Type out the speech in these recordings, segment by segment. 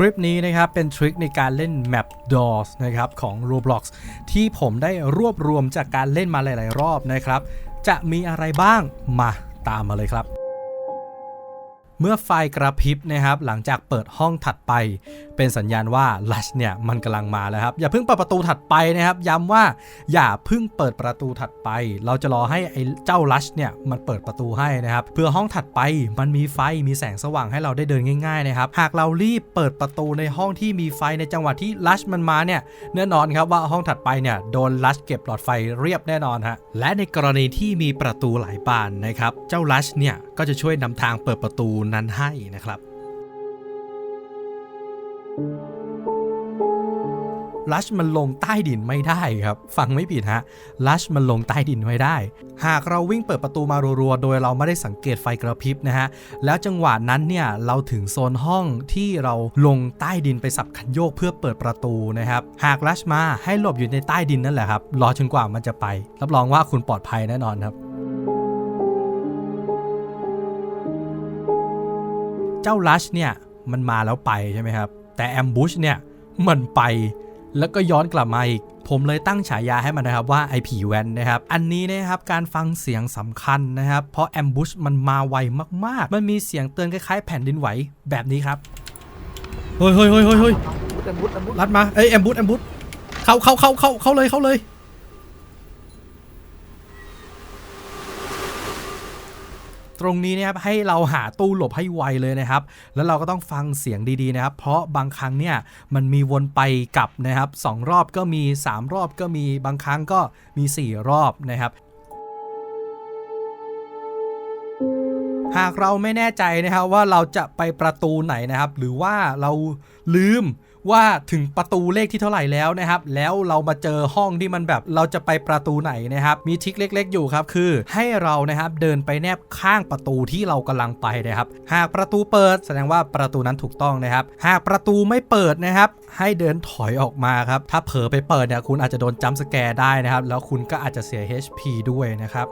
คลิปนี้นะครับเป็นทริคในการเล่น Map Doors นะครับของ Roblox ที่ผมได้รวบรวมจากการเล่นมาหลาย ๆ รอบนะครับ จะมีอะไรบ้างมาตามมาเลยครับ เมื่อไฟกระพริบนะครับหลังจากเปิดห้องถัดไป เป็นสัญญาณว่าลัชเนี่ยมันกำลังมาแล้วครับอย่าเพิ่งเปิดประตูถัดไปนะครับ ย้ำว่าอย่าเพิ่งเปิดประตูถัดไป เราจะรอให้ไอ้เจ้าลัชเนี่ยมันเปิดประตูให้นะครับเพื่อห้องถัดไปมันมีไฟมีแสงสว่างให้เราได้เดินง่ายๆนะครับหากเรารีบเปิดประตูในห้องที่มีไฟในจังหวะที่ลัชมันมาเนี่ยแน่นอนครับว่าห้องถัดไปเนี่ยโดนลัชเก็บหลอดไฟเรียบแน่นอนฮะและในกรณีที่มีประตูหลายบานนะครับเจ้าลัชเนี่ยก็จะช่วยนำทางเปิดประตูนั้นให้นะครับลัชมันลงใต้ดินไม่ได้ครับ ฟังไม่ผิดฮะลัชมันลงใต้ดินไม่ได้ หากเราวิ่งเปิดประตูมารัวๆ โดยเราไม่ได้สังเกตไฟกระพริบนะฮะ แล้วจังหวะนั้นเนี่ยเราถึงโซนห้องที่เราลงใต้ดินไปสับคันโยกเพื่อเปิดประตูนะครับ หากลัชมาให้หลบอยู่ในใต้ดินนั่นแหละครับ รอจนกว่ามันจะไป รับรองว่าคุณปลอดภัยแน่นอนครับ จ้าลัชเนี่ยมันมาแล้วไปใช่ไหมครับ แต่แอมบูชเนี่ยมันไปแล้วก็ย้อนกลับมาอีก ผมเลยตั้งฉายาให้มันนะครับว่าไอผีแวนนะครับ อันนี้นะครับการฟังเสียงสำคัญนะครับ เพราะแอมบูชมันมาไวมากๆ มันมีเสียงเตือนคล้ายๆแผ่นดินไหวแบบนี้ครับ เฮ้ยเฮ้ยเฮ้ยเฮ้ยเฮ้ยมุดอันมุดอันมุดรัดมา เอ้ยแอมบูชแอมบูชเข้าเข้าเข้าเข้าเข้าเลยเข้าเลย ตรงนี้นะครับให้เราหาตู้หลบให้ไวเลยนะครับ แล้วเราก็ต้องฟังเสียงดีๆนะครับ เพราะบางครั้งเนี่ยมันมีวนไปกลับนะครับสองรอบก็มี 3 รอบก็มีบางครั้งก็มี 4 รอบนะครับหากเราไม่แน่ใจนะครับว่าเราจะไปประตูไหนนะครับ หรือว่าเราลืม ว่าถึงประตูเลขที่เท่าไหร่แล้วนะครับ แล้วเรามาเจอห้องที่มันแบบเราจะไปประตูไหนนะครับ มีทริคเล็ก ๆ อยู่ครับ คือให้เรานะครับเดินไปแนบข้างประตูที่เรากำลังไปนะครับ หากประตูเปิดแสดงว่าประตูนั้นถูกต้องนะครับ หากประตูไม่เปิดนะครับ ให้เดินถอยออกมาครับ ถ้าเผลอไปเปิดเนี่ยคุณอาจจะโดนจัมสแกร์ได้นะครับ แล้วคุณก็อาจจะเสีย HP ด้วยนะครับ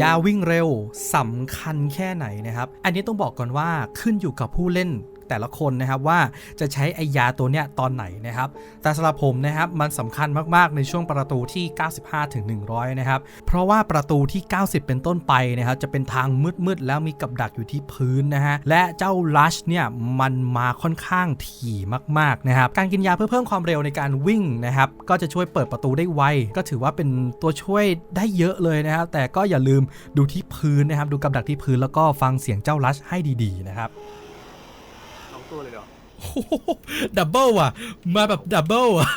ยาวิ่งเร็วสำคัญแค่ไหนนะครับ อันนี้ต้องบอกก่อนว่าขึ้นอยู่กับผู้เล่นแต่ละคนนะครับว่าจะใช้ไอยาตัวเนี้ยตอนไหนนะครับ แต่สำหรับผมนะครับมันสำคัญมากๆในช่วงประตูที่ 95ถึง100 นะครับ เพราะว่าประตูที่ 90 เป็นต้นไปนะครับจะเป็นทางมืดๆแล้วมีกับดักอยู่ที่พื้นนะฮะและเจ้าลัชเนี่ยมันมาค่อนข้างถี่มากๆนะครับการกินยาเพื่อเพิ่มความเร็วในการวิ่งนะครับก็จะช่วยเปิดประตูได้ไวก็ถือว่าเป็นตัวช่วยได้เยอะเลยนะครับแต่ก็อย่าลืมดูที่พื้นนะครับ ดูกับดักที่พื้นแล้วก็ฟังเสียงเจ้าลัชให้ดีๆนะครับ ตัวเลยเหรอดับเบิลอะ มาแบบดับเบิลอะ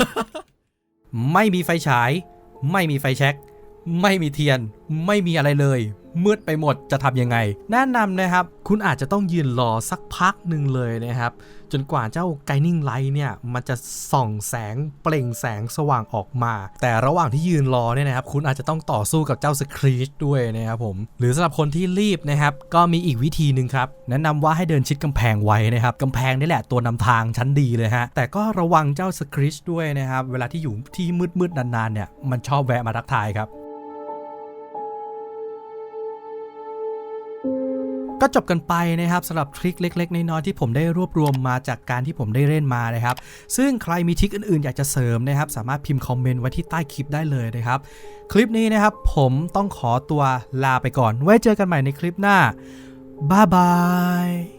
ไม่มีไฟฉาย ไม่มีไฟแช็ก ไม่มีเทียน ไม่มีอะไรเลย มืดไปหมดจะทำยังไง แนะนำนะครับ คุณอาจจะต้องยืนรอสักพักหนึ่งเลยนะครับ จนกว่าเจ้าไกนิ่งไลท์เนี่ย มันจะส่องแสงเปล่งแสงสว่างออกมา แต่ระหว่างที่ยืนรอเนี่ยนะครับ คุณอาจจะต้องต่อสู้กับเจ้าสครีชด้วยนะครับผม หรือสำหรับคนที่รีบนะครับ ก็มีอีกวิธีหนึ่งครับ แนะนำว่าให้เดินชิดกำแพงไว้นะครับกำแพงนี่แหละตัวนำทางชั้นดีเลยฮะ แต่ก็ระวังเจ้าสคริชด้วยนะครับ เวลาที่อยู่ที่มืดๆนานๆเนี่ย มันชอบแวะมาทักทายครับ ก็จบกันไปนะครับสำหรับทริคเล็ก ๆ น้อยๆที่ผมได้รวบรวมมาจากการที่ผมได้เล่นมานะครับ ซึ่งใครมีทริคอื่นๆ อยากจะเสริมนะครับ สามารถพิมพ์คอมเมนต์ไว้ที่ใต้คลิปได้เลยนะครับ คลิปนี้นะครับผมต้องขอตัวลาไปก่อน ไว้เจอกันใหม่ในคลิปหน้าบ๊ายบาย